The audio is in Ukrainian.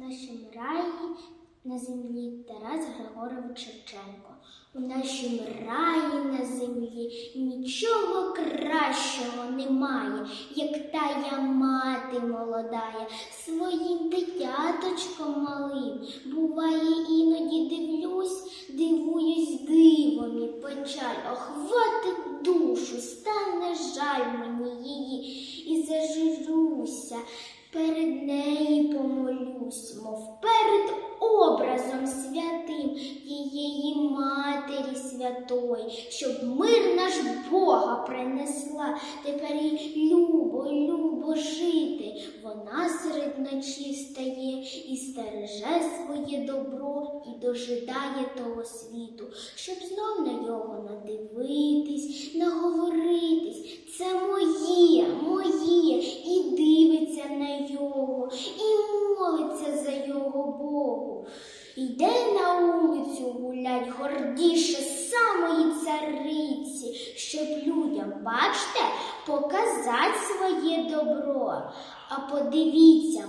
нашому раї на землі Тарас Григорович Шевченко. У нашому раї на землі нічого кращого немає, як тая мати молодая, своїм дитяточком малим. Буває, іноді дивлюсь, дивуюсь дивом і печаль. Охватить душу, стане жаль мені її, і зажурюся. Перед нею помолюсь, Матері Святої, щоб мир наш Бога принесла, тепер їй любо, любо жити. Вона серед ночі стає і стереже своє добро і дожидає того світу, щоб знов на нього надивитись, наговоритись. Це моє, моє, і дивиться на його, і молиться за його Богу. Йде на вулицю гулять гордіше самої цариці, щоб людям, бачте, показати своє добро. А подивіться,